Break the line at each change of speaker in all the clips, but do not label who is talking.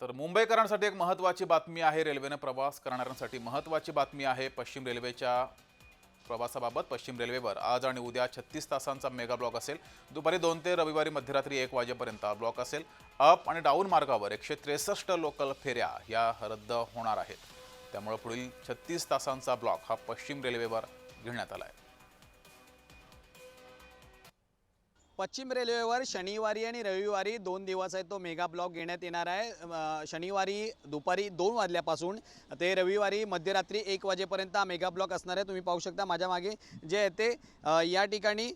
तर मुंबईकरांसाठी एक महत्त्वाची बातमी आहे. रेल्वेनं प्रवास करणाऱ्यांसाठी महत्त्वाची बातमी आहे. पश्चिम रेल्वेच्या प्रवासाबाबत पश्चिम रेल्वेवर आज आणि उद्या छत्तीस तासांचा मेगा ब्लॉक असेल. दुपारी दोन ते रविवारी मध्यरात्री एक वाजेपर्यंत ब्लॉक असेल. अप आणि डाऊन मार्गावर एकशे त्रेसष्ट लोकल फेऱ्या या रद्द होणार आहेत. त्यामुळे पुढील छत्तीस तासांचा ब्लॉक हा पश्चिम रेल्वेवर घेण्यात आला आहे.
पश्चिम रेल्वेवर शनिवारी आणि रविवारी दोन दिवस आहे तो मेगा ब्लॉक घेण्यात येणार आहे. शनिवारी दुपारी दोन वाजल्यापासून ते रविवारी मध्यरात्री एक वाजेपर्यंत हा मेगा ब्लॉक असणार आहे. तुम्ही पाहू शकता माझ्या मागे जे आहे ते या ठिकाणी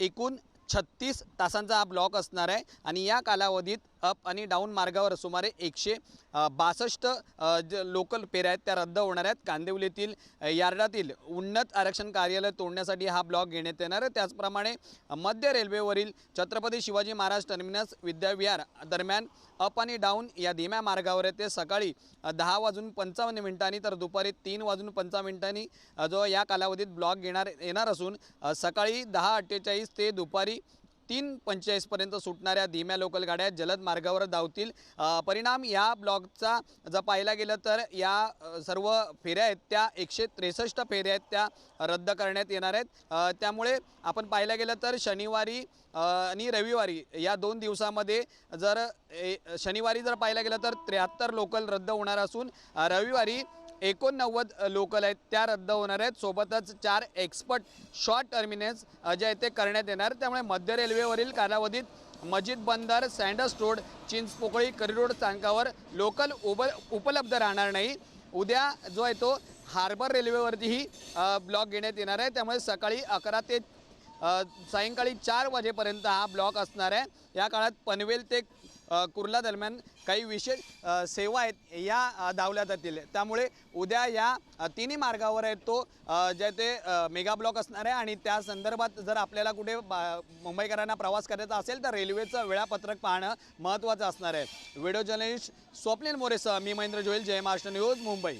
एकूण छत्तीस तासांचा हा ब्लॉक असणार आहे. आणि या कालावधीत अप आणि डाऊन मार्गावर सुमारे एकशे बासष्ट ज लोकल फेऱ्या आहेत त्या रद्द होणार आहेत. कांदिवलीतील यार्डातील उन्नत आरक्षण कार्यालय तोडण्यासाठी हा ब्लॉक घेण्यात येणार आहे. त्याचप्रमाणे मध्य रेल्वेवरील छत्रपती शिवाजी महाराज टर्मिनस विद्याविहार दरम्यान अप आणि डाऊन या धीम्या मार्गावर येते. सकाळी दहा वाजून पंचावन्न मिनिटांनी तर दुपारी तीन वाजून पंचावन्न मिनिटांनी जो या कालावधीत ब्लॉक घेणार येणार असून सकाळी दहा अठ्ठेचाळीस ते दुपारी तीन पंचेचाळीसपर्यंत सुटणाऱ्या धीम्या लोकल गाड्या जलद मार्गावर धावतील. परिणाम या ब्लॉकचा जर पाहायला गेलं तर या सर्व फेऱ्या आहेत त्या एकशे त्रेसष्ट फेऱ्या आहेत त्या रद्द करण्यात येणार आहेत. त्यामुळे आपण पाहायला गेलं तर शनिवारी आणि रविवारी या दोन दिवसामध्ये जर ए, शनिवारी जर पाहायला गेलं तर त्र्याहत्तर लोकल रद्द होणार असून रविवारी एकोणनव्वद लोकल आहेत. त्या रद्द होणार आहेत. सोबतच चार एक्सपर्ट शॉर्ट टर्मिनस जे आहेत ते करण्यात येणार. त्यामुळे मध्य रेल्वेवरील कालावधीत मस्जिद बंदर सँडस रोड चिंचपोकळी करिरोड स्थानकावर लोकल उब उपलब्ध राहणार नाही. उद्या जो आहे तो हार्बर रेल्वेवरतीही ब्लॉक घेण्यात येणार आहे. त्यामुळे सकाळी अकरा ते सायंकाळी चार वाजेपर्यंत हा ब्लॉक असणार आहे. या काळात पनवेल ते कुर्ला दरम्यान काही विशेष सेवा आहेत या धावल्या जातील. त्यामुळे उद्या या तिन्ही मार्गावर आहेत तो जे ते मेगा ब्लॉक असणार आहे. आणि त्या संदर्भात जर आपल्याला कुठे मुंबईकरांना प्रवास करायचा असेल तर रेल्वेचं वेळापत्रक पाहणं महत्त्वाचं असणार आहे. व्हिडिओ जर्नलिस्ट स्वप्नील मोरेसह मी महेंद्र जोईल जय महाराष्ट्र न्यूज मुंबई.